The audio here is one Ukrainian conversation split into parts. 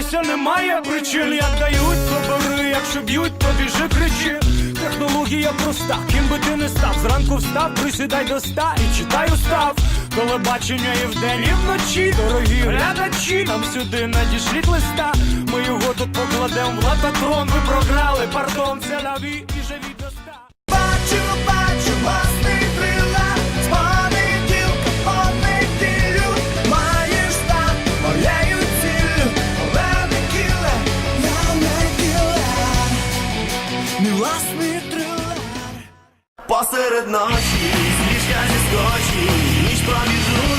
Сміятися немає причин, як дають, то якщо б'ють, то біжи кричи. Технологія проста, ким би ти не став. Зранку встав, присідай до ста і читай устав. Телебачення і вдень, і вночі, дорогі глядачі, нам сюди надішліть листа. Ми його тут покладемо в лататрон. Ви програли, пардон, це лаві і живі посеред ночі, з ліжка зіскочі, ніч проміжу.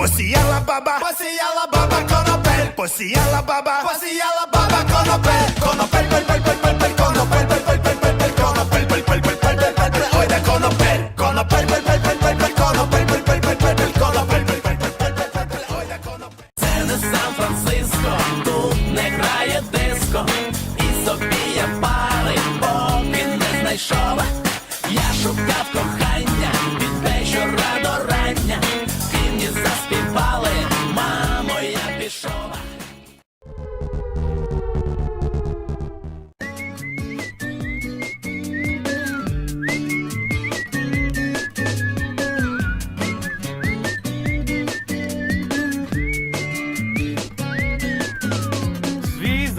Посіяла баба, посіяла баба конопель Посіяла баба, посіяла баба конопель Конопель, пель, пель, пель, пель, пель, конопель, пель, пель, пель, пель, пель, конопель, пель, пель, пель, пель, пель, пель, пель, ой, де конопель Конопель, пель, пель, пель, пель, пель, конопель, пель, пель, пель, пель, пель, конопель, пель, пель, пель, пель, пель, пель, пель, ой, де конопель Це не Сан-Франциско, тут не грає диско, і собі я пари, поки не знайшов. Я шукав кохання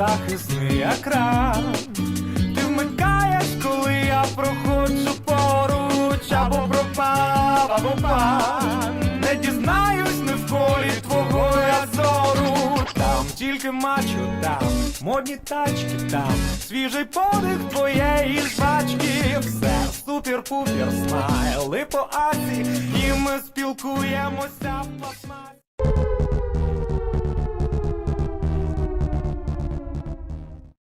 захисний екран. Ти вмикаєш, коли я проходжу поруч, або пропав, або пан. Не дізнаюсь не в колі твого я зору. Там тільки мачо, там модні тачки, там свіжий подих твоєї жвачки. Все супер-пупер смайли по асі, і ми спілкуємося в пластмасі.